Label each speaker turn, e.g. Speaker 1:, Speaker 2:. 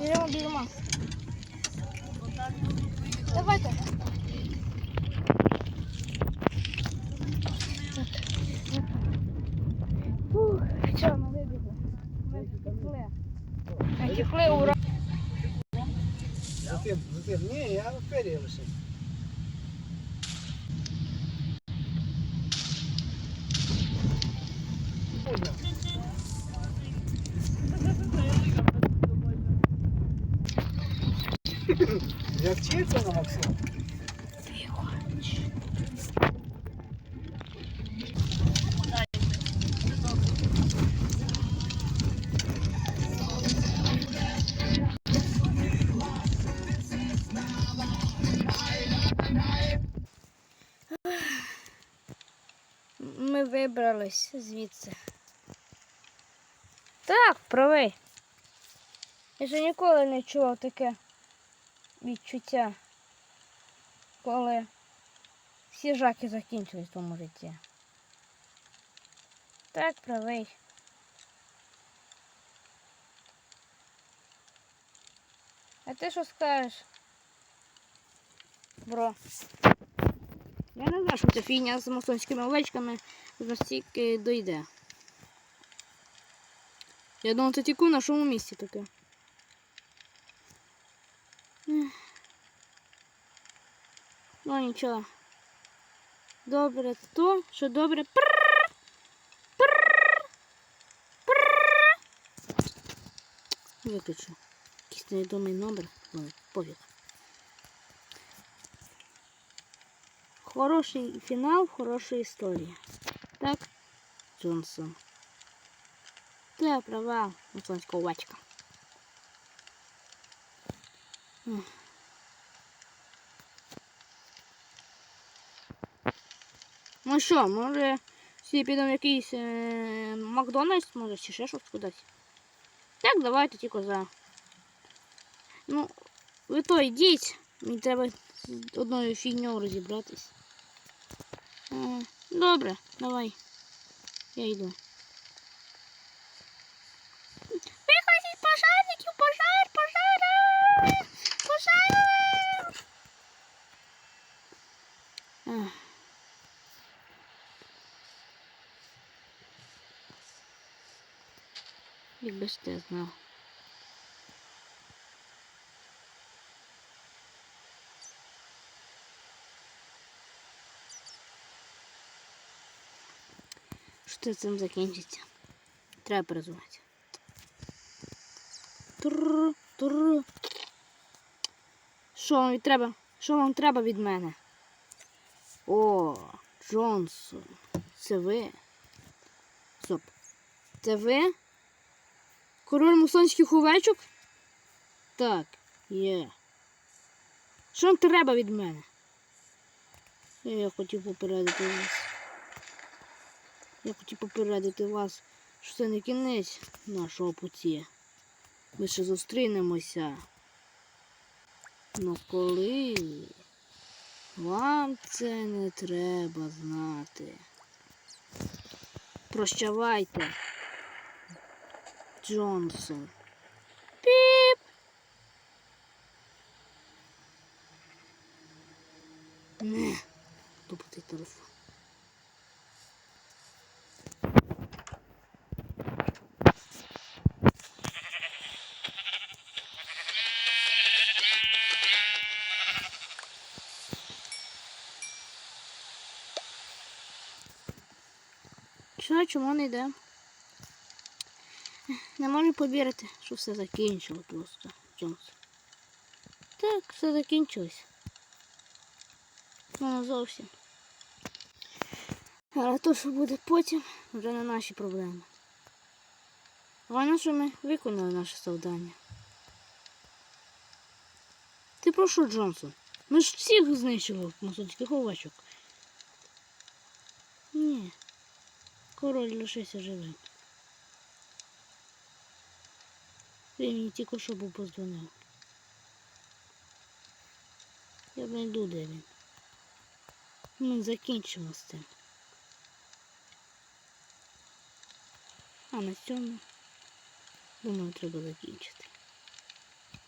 Speaker 1: Біжимо, біжимо. Давайте. Фух, все, ми вибігли. Втекли. Втекли, ура.
Speaker 2: Затим, затим. Ні, я вперед лише. Як вчиться на Максим?
Speaker 1: Ми вибрались звідси. Так, правий. Я ще ніколи не чував таке відчуття, коли всі жаки закінчились в тому житті. Так, правий. А ти що скажеш? Бро. Я не знаю, що ця фігня з масонськими овечками настільки дойде. Я думав, це тільки в нашому місці таке. Ну нічого. Добре то, що добре. Прррр, прррр, прррр. Виключу. Якийсь невідомий номер. Ой, пофіг. Хороший фінал, хороша історія. Так, Джонсон. Це права Масонська овечка. Ну що, може всі підемо в якийсь е, Макдональдс, може, чи ще щось кудись. Так, давайте тільки за. Ну, ви то йдіть. Мені треба з одною фігньою розібратись. Е, добре, давай. Я йду. Пожарників, пожар, пожар! Пожар! Ех. Якби ж ти знав. Що цим закінчиться? Треба перезвонити. Тур, тур. Що вам треба? Що вам треба від мене? О, Джонсон. Це ви? Стоп. Це ви? Король мусонських овечок? Так, є. Що вам треба від мене? Я хотів попередити вас. Я хотів попередити вас, що це не кінець нашого путі. Ми ще зустрінемося. Ну коли вам це не треба знати. Прощавайте, Джонсон. Піп. Не, тупотий телефон. Що, чому не йде? Не можу повірити, що все закінчило просто, Джонс. Так, все закінчилось. Ну, зовсім. Але то, що буде потім, вже не наші проблеми. Головне, що ми виконали наше завдання. Ти про що, Джонсон? Ми ж всіх знищили масонських овечок. Ні. Король лишився живим. Він тільки що був поздзвонив. Я знайду, де він. Ми закінчимо з. А на цьому, думаю, треба закінчити.